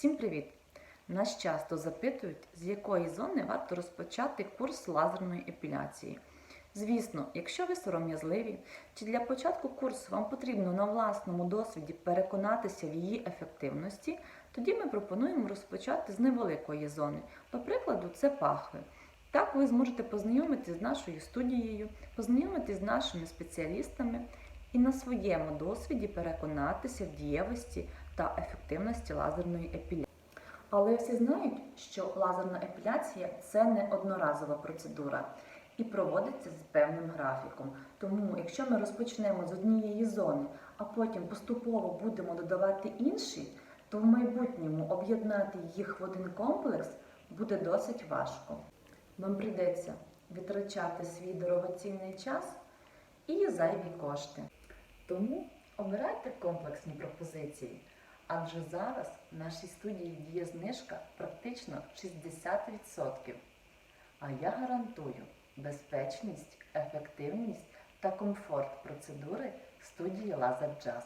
Всім привіт! Нас часто запитують, з якої зони варто розпочати курс лазерної епіляції. Звісно, якщо ви сором'язливі, чи для початку курсу вам потрібно на власному досвіді переконатися в її ефективності, тоді ми пропонуємо розпочати з невеликої зони. До прикладу, це пахви. Так ви зможете познайомитися з нашою студією, познайомитися з нашими спеціалістами і на своєму досвіді переконатися в дієвості та ефективності лазерної епіляції. Але всі знають, що лазерна епіляція це не одноразова процедура і проводиться з певним графіком. Тому, якщо ми розпочнемо з однієї зони, а потім поступово будемо додавати інші, то в майбутньому об'єднати їх в один комплекс буде досить важко. Вам прийдеться витрачати свій дорогоцінний час і зайві кошти. Тому обирайте комплексні пропозиції, адже зараз в нашій студії діє знижка практично 60%. А я гарантую безпечність, ефективність та комфорт процедури студії Лазер Джаз.